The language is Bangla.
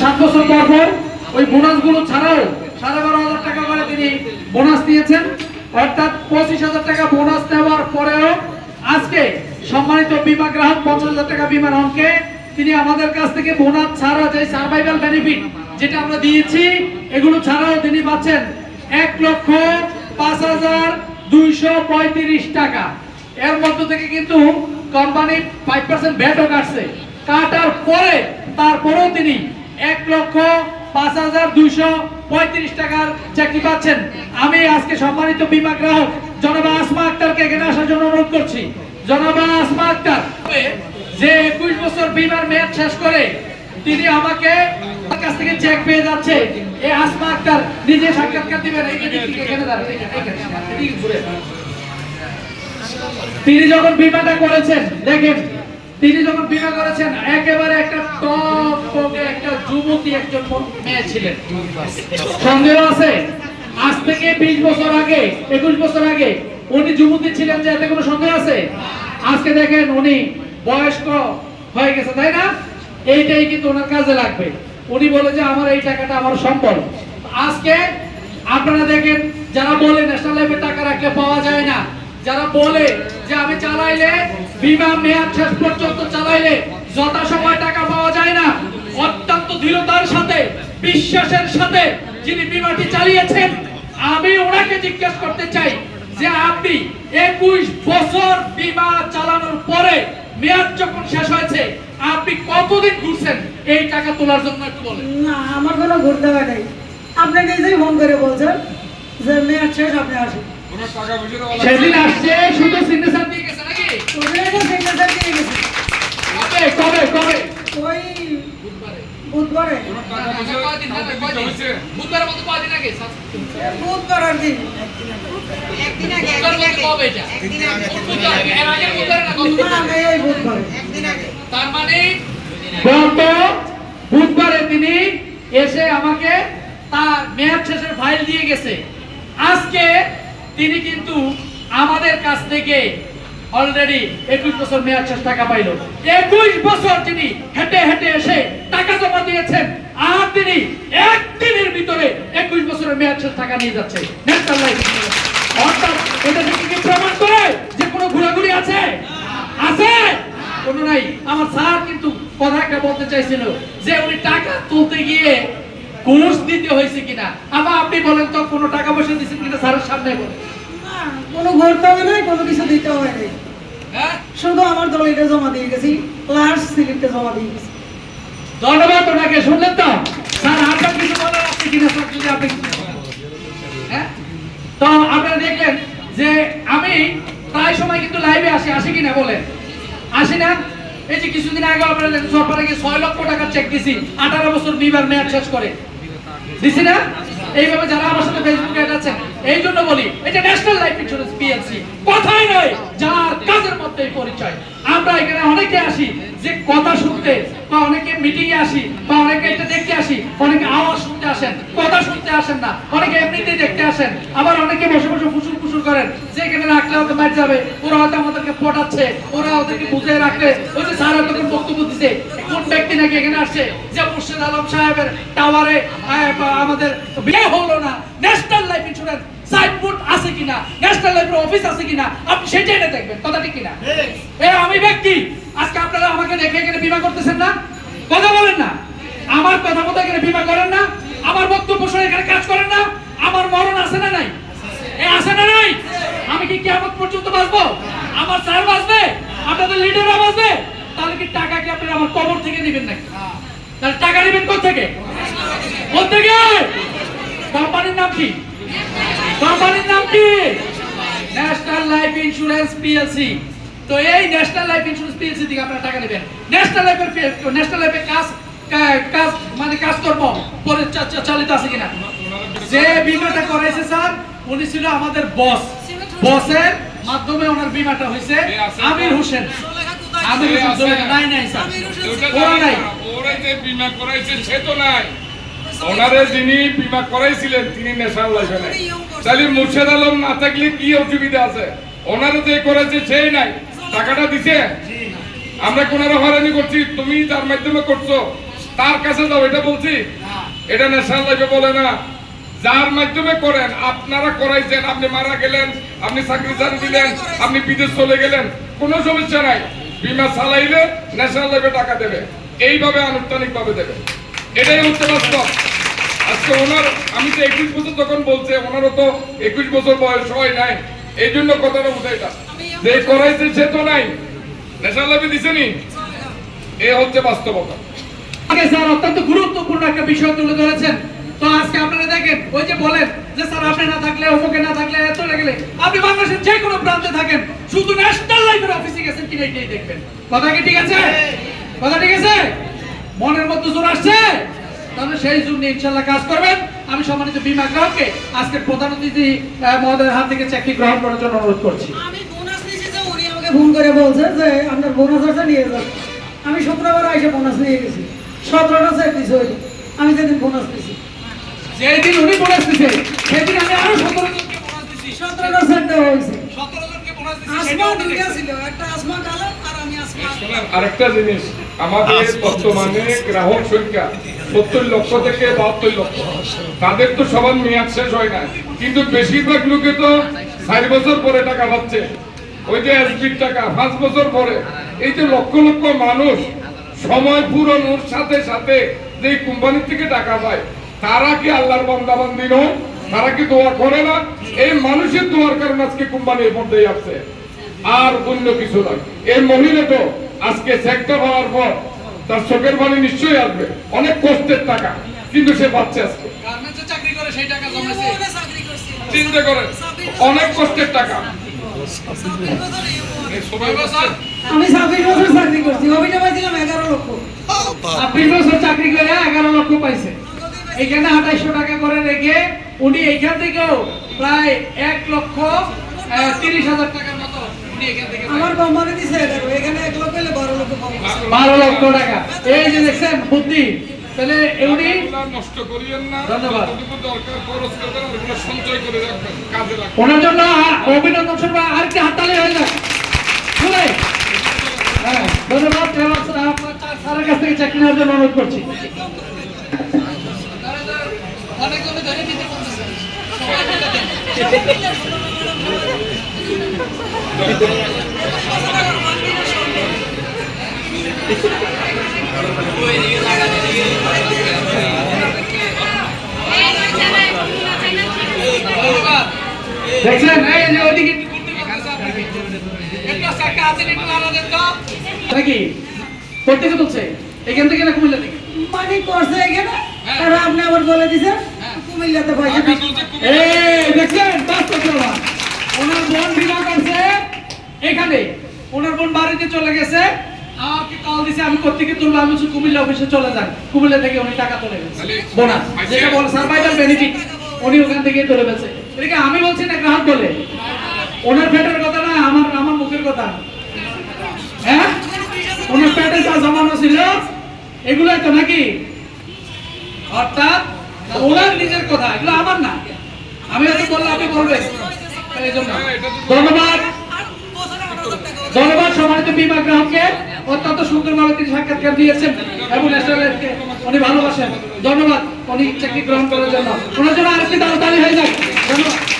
সাত বছর পর পর ওই বোনাসগুলো ছাড়াও সাড়ে বারো হাজার টাকা করে তিনি বোনাস দিয়েছেন অর্থাৎ পঁচিশ হাজার টাকা বোনাস দেওয়ার পরেও আজকে সম্মানিত বিমা গ্রাহক পঞ্চাশ হাজার টাকা বিমার অঙ্কে তিনি আমাদের কাছ থেকে বোনাস ছাড়া যে সার্ভাইভাল বেনিফিট যেটা আমরা দিয়েছি, এগুলো ছাড়াও তিনি পাচ্ছেন এক লক্ষ পাঁচ হাজার দুইশো পঁয়ত্রিশ টাকা। এর মধ্য থেকে কিন্তু কোম্পানি ফাইভ পার্সেন্ট ভ্যাটও কাটছে কাটার পরে তারপরেও তিনি এক লক্ষ পাঁচ হাজার দুইশো পঁয়ত্রিশ টাকার চাকরি পাচ্ছেন আমি আজকে সম্মানিত বিমা গ্রাহক জনাবা আসমা আক্তারকে এখানে আসার জন্য অনুরোধ করছি জনাবা আসমা আক্তার যে একুশ বছর বিমার মেয়াদ শেষ করে তিনি আমাকে কাছ থেকে চেক পেয়ে যাচ্ছে এই আসমা আক্তার নিজে সাক্ষাৎকার দিবেন। তিনি যখন বিমাটা করেছেন দেখেন তিনি যখন বিমা করেছেন, একেবারে একটা টপ টপে একটা যুবতী একজন মেয়ে ছিলেন। সন্দেহ আছে? আজ থেকে বিশ বছর আগে, একুশ বছর আগে উনি যুবতী ছিলেন যে, এতে কোনো সন্দেহ আছে? আজকে দেখেন উনি বয়স্ক হয়ে গেছে, তাই না? এইটাই কিন্তু ওনার কাজে লাগবে। উনি বলে যে, আমার এই টাকাটা আমার সম্বল। আজকে আপনারা দেখেন, যারা বলে ন্যাশনাল লাইফে টাকা রাখলে পাওয়া যায় না যারা বলে যে আমি চালাইলে বিমা মেয়াদ শেষ পর্যন্ত চালাইলে যথা সময় টাকা পাওয়া যায় না, অত্যন্ত দৃঢ়তার সাথে, বিশ্বাসের সাথে যিনি বিমাটি চালিয়েছেন, আমি ওনাকে জিজ্ঞেস করতে চাই যে আপনি একুশ বছর বিমা চালানোর পরে মেয়াদ যখন শেষ হয়েছে, আপনি কতদিন ঘুরছেন? এই টাকা তোলার জন্য একটু বলেন। না, আমার কোনো ঘুরতে হয় নাই। আপনি নিজেই ফোন করে বলছেন যে মেয়াদ শেষ, আপনি আসেন। সেদিন আসছে শুধু সিগনেচার দিয়ে গেছে নাকি? সিগনেচার দিয়ে গেছে। কবে কবে কবে? ওই মতো আগে আর একদিন আগে। একদিন আগে। একদিন আগে। তার মানে গত বুধবারে তিনি এসে আমাকে তার মেয়াদ শেষের ফাইল দিয়ে গেছে। আজকে তিনি কিন্তু আমাদের কাছ থেকে অলরেডি একুশ বছর মেয়াদ শেষ টাকা পাইল। একুশ বছর তিনি হেঁটে হেঁটে এসে টাকা জমা দিয়েছেন, আর তিনি একদিনের ভিতরে একুশ বছরের মেয়াদ শেষ টাকা নিয়ে যাচ্ছে। অর্থাৎ এটা থেকে কি প্রমাণ করে যে কোনো ঘোরাঘুরি আছে? আছে? কোনো নাই। আমার স্যার কিন্তু কথা একটা বলতে চাইছিল যে উনি টাকা গিয়ে ঘুষ দিতে হয়েছে কিনা? আবার আপনি বলেন তো কোনো টাকা পয়সা দিয়েছেন কিনা স্যারের সামনে বলেন কোনো ঘুরতে হবে না কোনো কিছু দিতে হবে না হ্যাঁ? শুধু আমার দলিলটা জমা দিয়ে গেছি লাস্ট স্লিপটা জমা দিয়ে গেছি। ধন্যবাদ ওনাকে শুনলেন তো? স্যার আপনার কিছু বলার আছে কিনা স্যার যদি আপনি। হ্যাঁ? তো আপনারা দেখলেন যে আমি প্রায় সময় কিন্তু লাইভে আসি আসি কিনা বলে আসি না? এই যে কিছুদিন আগে আপনারা দেখেন সরকারে ছয় লক্ষ টাকার চেক দিছি আঠারো বছর বিবার মেয়াদ শেষ করে। দিছি না? এইভাবে যারা আমার সাথে ফেসবুকে অ্যাড আছেন এই জন্য বলি, এটা ন্যাশনাল লাইফ ইন্স্যুরেন্স পিএলসি কথাই নয়, যার কাজের মধ্যে পরিচয়। আমরা এখানে অনেকে আসি যে কথা শুনতে, বা অনেকে মিটিং এ আসি, বা অনেকে এটা দেখতে আসি, অনেকে আওয়াজ শুনতে আসেন, কথা শুনতে আসেন না, অনেকে এমনিতেই দেখতে আসেন, আবার অনেকে বসে বসে ফুসুর ফুসুর করেন, যে এখানে রাখলে হয়তো মার যাবে, ওরা হয়তো আমাদেরকে পটাচ্ছে, ওরা ওদেরকে বুঝে রাখলে ওই যে স্যার তখন বক্তব্য দিছে, কোন ব্যক্তি নাকি এখানে আসছে, যে মুর্শিদ আলম সাহেবের টাওয়ারে আমাদের বিয়ে হলো না ন্যাশনাল লাইফ ইন্স্যুরেন্স সাইনবোর্ড আছে কিনা? ন্যাশনাল লাইফের অফিস আছে কিনা? আপনি সেটা এনে দেখবেন কথা ঠিক কিনা? এ আমি ব্যক্তি। আজকে আপনারা আমাকে দেখে এখানে বিমা করতেছেন না? কথা বলেন না। আমার কথা মতো এখানে বিমা করেন না। আমার বক্তব্য শুনে এখানে কাজ করেন না। আমার মরণ আছে না নাই? এ আছে না নাই? আমি কি কিয়ামত পর্যন্ত বাঁচবো? আমার স্যার বাঁচবে? আপনাদের লিডাররা বাঁচবে? তাহলে কি টাকা কি আপনারা আমার কবর থেকে নেবেন নাকি? তাহলে টাকা নেবেন কোথা থেকে থেকে কোম্পানির নাম কি? কোম্পানির নাম কি? ন্যাশনাল লাইফ ইন্স্যুরেন্স পিএলসি তো এই ন্যাশনাল লাইফ ইন্স্যুরেন্স পিএলসি থেকে আপনারা টাকা নেবেন। ন্যাশনাল লাইফের ন্যাশনাল লাইফের কাজ কাজ মানে কাজকর্ম পরে চালিত আছে কিনা? যে বিমাটা করাইছে স্যার উনি ছিল আমাদের বস। বসের মাধ্যমে ওনার বিমাটা হয়েছে আমির হোসেন। আমির হোসেন নাই নাই স্যার। ওরা নাই। ওরা যে বিমা করাইছে সে তো নাই। ওনারে যিনি বিমা করাইছিলেন, তিনি ন্যাশনাল লাইফে নাই। তাহলে মুর্শেদ আলম না থাকলে কি অসুবিধা আছে? ওনারে যে করেছে, সেই নাই। টাকাটা দিছে? আমরা কোনারা হয়রানি করছি? তুমি তার মাধ্যমে করছ, তার কাছে যাও, এটা বলছি। এটা ন্যাশনাল লাইফে বলে না। যার মাধ্যমে করেন, আপনারা করাইছেন, আপনি মারা গেলেন, আপনি চাকরি ছাড়ি দিলেন, আপনি বিদেশ চলে গেলেন, কোনো সমস্যা নাই। বিমা চালাইলে ন্যাশনাল লাইফে টাকা দেবে। এইভাবে আনুষ্ঠানিক ভাবে দেবে। এটাই হচ্ছে বাস্তব। আজকে ওনার আমি তো একুশ বছর তখন বলছে ওনারও তো একুশ বছর বয়স হয় নাই। এই জন্য কথাটা উঠাইটা যে করাইছে সে তো নাই। ন্যাশনাল লাইফে দিছেনি এ হচ্ছে বাস্তবতা। আগে স্যার অত্যন্ত গুরুত্বপূর্ণ একটা বিষয় তুলে ধরেছেন। তো আজকে আপনারা দেখেন ওই যে বলেন যে স্যার আপনি না থাকলে অমুকে না থাকলে এত গেলে? আপনি বাংলাদেশের যে কোনো প্রান্তে থাকেন শুধু ন্যাশনাল লাইফের অফিসে গেছেন কিনা এটাই দেখবেন। কথা কি ঠিক আছে? কথা ঠিক আছে? মনের মধ্যে জোর আসছে? তাহলে সেই জোর নিয়ে ইনশাল্লাহ কাজ করবেন। আমি সম্মানিত বিমা গ্রাহককে আজকের প্রধান অতিথি মহোদয়ের হাত থেকে চাকরি গ্রহণ করার জন্য অনুরোধ করছি। আমি বোনাস নিয়েছি যে উনি আমাকে ফোন করে বলছে যে আপনার বোনাস আছে নিয়ে যান। আমি শুক্রবার এসে বোনাস নিয়ে গেছি। সতেরোটা চেক দিছি ওই আমি যেদিন বোনাস যেদিন উনি বোনাস দিছে সেদিন আমি আরও সতেরো জনকে বোনাস দিছি। সতেরোটা চেক দেওয়া হয়েছে। সতেরো জনকে বোনাস দিছি আসমা দুইটা ছিল একটা আসমা কালার আর আমি আসমা আরেকটা জিনিস আমাদের বর্তমানে গ্রাহক সংখ্যা সত্তর লক্ষ থেকে বাহাত্তর লক্ষ। তাদের তো সবার মেয়াদ শেষ হয় না কিন্তু বেশিরভাগ লোকে তো চার বছর পরে টাকা পাচ্ছে। ওই যে এসবির টাকা, পাঁচ বছর পরে। এই যে লক্ষ লক্ষ মানুষ সময় পুরনোর সাথে সাথে যে কোম্পানির থেকে টাকা পায়, তারা কি আল্লাহর বান্দাবান্দি নয়? তারা কি দোয়া করে না? এই মানুষের দোয়ার কারণে আজকে কোম্পানির মধ্যেই আছে। আর অন্য কিছু নয়। এই মহিলা তো আজকে সেক্টর হওয়ার পর তার চোখের পানি নিশ্চয়ই আসবে। অনেক কষ্টের টাকা কিন্তু সে পাচ্ছে আজকে। গার্মেন্টসে চাকরি করে সেই টাকা জমেছে ইউএনে চাকরি করছি। চিন্তা করেন অনেক কষ্টের টাকা। আমি ছাব্বিশ বছর চাকরি করছি। পাইছিলাম এগারো লক্ষ। ছাব্বিশ বছর চাকরি করে এগারো লক্ষ পাইছে। এখানে আঠাইশো টাকা করে রেখে উনি এইখান থেকেও প্রায় এক লক্ষ আহ, তিরিশ হাজার টাকার আমার কোম্পানি দিছে এখানে এক লক্ষ হলে বারো লক্ষ বারো লক্ষ টাকা। এই যে দেখছেন বুদ্ধি। তাহলে টাকাগুলো নষ্ট করিয়েন না। ধন্যবাদ। দরকার খরচ করবেন আর ওগুলো সঞ্চয় করে রাখবেন কাজে লাগবে। ওনার জন্য আ- অভিনন্দন স্বরূপ আরেকটি হাততালি হয়ে যাক শুনে। হ্যাঁ ধন্যবাদ স্যারের কাছ থেকে চাকরি নেওয়ার জন্য অনুরোধ করছি। ঘুরতে পারতেছে আপনাকে। একটু চাকা আছে, একটু নাড়া দেন তো। নাকি করতে কে এখান থেকে না কুমিল্লা থেকে মানে করছে এখানে আর আপনি আবার বলে দিছেন কুমিল্লাতে পয়সা এই দেখছেন বাস্তব প্রমাণ ওনার বোন বিবাহ করছে এখানে বাড়িতে চলে গেছে আমাকে কল দিছে আমি কোথেকে তুলবো? আমি বলছি কুমিল্লা অফিসে চলে যান কুমিল্লা থেকে উনি টাকা তুলে গেছে বোনাস যেটা বলে সার্ভাইভাল বেনিফিট উনি ওখান থেকে তুলে গেছে এটাকে আমি বলছি না গ্রাহক বলে। ওনার পেটের কথা না আমার আমার মুখের কথা। হ্যাঁ? ওনার পেটে যা জমানো ছিল এগুলাই তো নাকি? অর্থাৎ ওনার নিজের কথা এগুলো আমার না। আমি হয়তো বললে আপনি বলবেন। ধন্যবাদ। ধন্যবাদ সম্মানিত বিমা গ্রাহককে। অত্যন্ত সুন্দরভাবে তিনি সাক্ষাৎকার দিয়েছেন এবং উনি ভালোবাসেন। ধন্যবাদ, উনি চাকরি গ্রহণ করার জন্য। ওনার জন্য আরেকটি তাড়াতাড়ি হয়ে যাক। ধন্যবাদ।